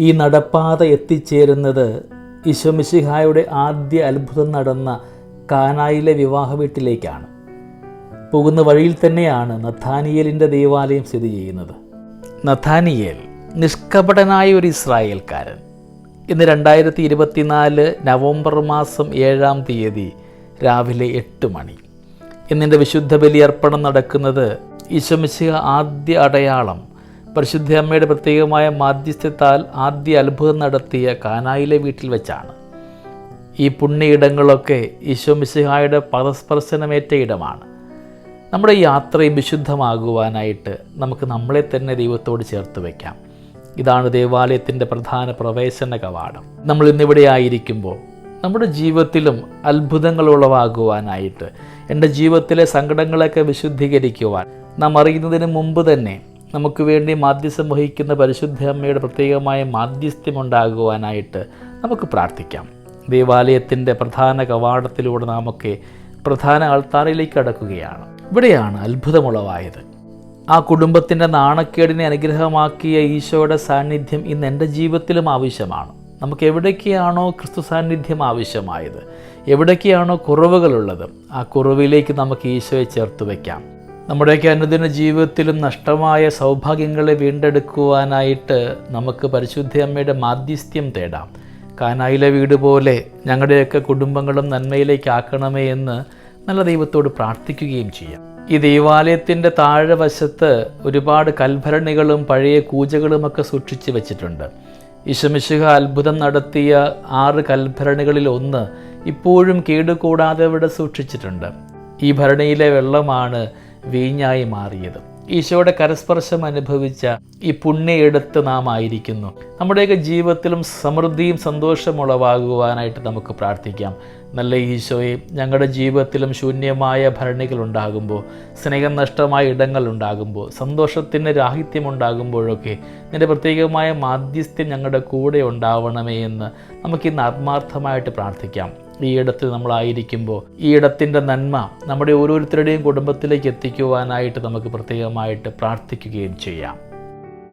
ഈ നടപ്പാത എത്തിച്ചേരുന്നത് ഈശോമിശിഹായുടെ ആദ്യ അത്ഭുതം നടന്ന കാനായിലെ വിവാഹ വീട്ടിലേക്കാണ്. പോകുന്ന വഴിയിൽ തന്നെയാണ് നഥാനിയേലിന്റെ ദേവാലയം സ്ഥിതി ചെയ്യുന്നത്. നഥാനിയേൽ നിഷ്കപടനായ ഒരു ഇസ്രായേൽക്കാരൻ. ഇന്ന് രണ്ടായിരത്തി ഇരുപത്തിനാല് നവംബർ മാസം ഏഴാം തീയതി രാവിലെ എട്ട് മണി. ഇന്നിന്റെ വിശുദ്ധ ബലിയർപ്പണം നടക്കുന്നത് ഈശോമിശിഹ ആദ്യ അടയാളം പരിശുദ്ധ അമ്മയുടെ പ്രത്യേകമായ മാധ്യസ്ഥത്താൽ ആദ്യ അത്ഭുതം നടത്തിയ കാനായിലെ വീട്ടിൽ വെച്ചാണ്. ഈ പുണ്യയിടങ്ങളൊക്കെ ഈശോമിശിഹായുടെ പദസ്പർശനമേറ്റ ഇടമാണ്. നമ്മുടെ യാത്രയും വിശുദ്ധമാകുവാനായിട്ട് നമുക്ക് നമ്മളെ തന്നെ ദൈവത്തോട് ചേർത്ത് വയ്ക്കാം ഇതാണ് ദേവാലയത്തിന്റെ പ്രധാന പ്രവേശന കവാടം. നമ്മൾ ഇന്നിവിടെ ആയിരിക്കുമ്പോൾ നമ്മുടെ ജീവിതത്തിലും അത്ഭുതങ്ങൾ ഉളവാകുവാനായിട്ട് എന്റെ ജീവിതത്തിലെ സങ്കടങ്ങളൊക്കെ വിശുദ്ധീകരിക്കുവാൻ നാം അറിയുന്നതിന് മുമ്പ് തന്നെ നമുക്ക് വേണ്ടി മാധ്യസ്ഥം വഹിക്കുന്ന പരിശുദ്ധ അമ്മയുടെ പ്രത്യേകമായ മാധ്യസ്ഥ്യമുണ്ടാകുവാനായിട്ട് നമുക്ക് പ്രാർത്ഥിക്കാം. ദേവാലയത്തിന്റെ പ്രധാന കവാടത്തിലൂടെ നാമൊക്കെ പ്രധാന ആൾത്താറയിലേക്ക് അടക്കുകയാണ് ഇവിടെയാണ് അത്ഭുതമുളവായത്. ആ കുടുംബത്തിന്റെ നാണക്കേടിനെ അനുഗ്രഹമാക്കിയ ഈശോയുടെ സാന്നിധ്യം ഇന്ന് എന്റെ ജീവിതത്തിലും ആവശ്യമാണ്. നമുക്ക് എവിടേക്കാണോ ക്രിസ്തു സാന്നിധ്യം ആവശ്യമായത്? എവിടേക്കാണോ കുറവുകളുള്ളത്? ആ കുറവിലേക്ക് നമുക്ക് ഈശോയെ ചേർത്ത് വയ്ക്കാം. നമ്മുടെയൊക്കെ അനുദിന ജീവിതത്തിലും നഷ്ടമായ സൗഭാഗ്യങ്ങളെ വീണ്ടെടുക്കുവാനായിട്ട് നമുക്ക് പരിശുദ്ധ അമ്മയുടെ മാധ്യസ്ഥ്യം തേടാം. കാനായിലെ വീട് പോലെ ഞങ്ങളുടെയൊക്കെ കുടുംബങ്ങളും നന്മയിലേക്ക് ആക്കണമേ എന്ന് നല്ല ദൈവത്തോട് പ്രാർത്ഥിക്കുകയും ചെയ്യാം. ഈ ദൈവാലയത്തിന്റെ താഴെവശത്ത് ഒരുപാട് കൽഭരണികളും പഴയ കൂജകളുമൊക്കെ സൂക്ഷിച്ചു വെച്ചിട്ടുണ്ട്. ഇശമിശുഹ അത്ഭുതം നടത്തിയ ആറ് കൽഭരണികളിൽ ഒന്ന് ഇപ്പോഴും കേടുകൂടാതെ ഇവിടെ സൂക്ഷിച്ചിട്ടുണ്ട്. ഈ ഭരണിയിലെ വെള്ളമാണ് വീഞ്ഞായി മാറിയത്. ഈശോയുടെ കരസ്പർശം അനുഭവിച്ച ഈ പുണ്യയെടുത്ത് നാം ആയിരിക്കുന്നു. നമ്മുടെയൊക്കെ ജീവിതത്തിലും സമൃദ്ധിയും സന്തോഷം ഉളവാകുവാനായിട്ട് നമുക്ക് പ്രാർത്ഥിക്കാം. നല്ല ഈശോയെ ഞങ്ങളുടെ ജീവിതത്തിലും ശൂന്യമായ ഭരണികൾ ഉണ്ടാകുമ്പോൾ സ്നേഹം നഷ്ടമായ ഇടങ്ങൾ ഉണ്ടാകുമ്പോൾ സന്തോഷത്തിന് രാഹിത്യം ഉണ്ടാകുമ്പോഴൊക്കെ നിന്റെ പ്രത്യേകമായ മാധ്യസ്ഥ്യം ഞങ്ങളുടെ കൂടെ ഉണ്ടാവണമേ എന്ന് നമുക്കിന്ന് ആത്മാർത്ഥമായിട്ട് പ്രാർത്ഥിക്കാം. ഈ ഇടത്തിൽ നമ്മളായിരിക്കുമ്പോൾ ഈ ഇടത്തിന്റെ നന്മ നമ്മുടെ ഓരോരുത്തരുടെയും കുടുംബത്തിലേക്ക് എത്തിക്കുവാനായിട്ട് നമുക്ക് പ്രത്യേകമായിട്ട് പ്രാർത്ഥിക്കുകയും ചെയ്യാം.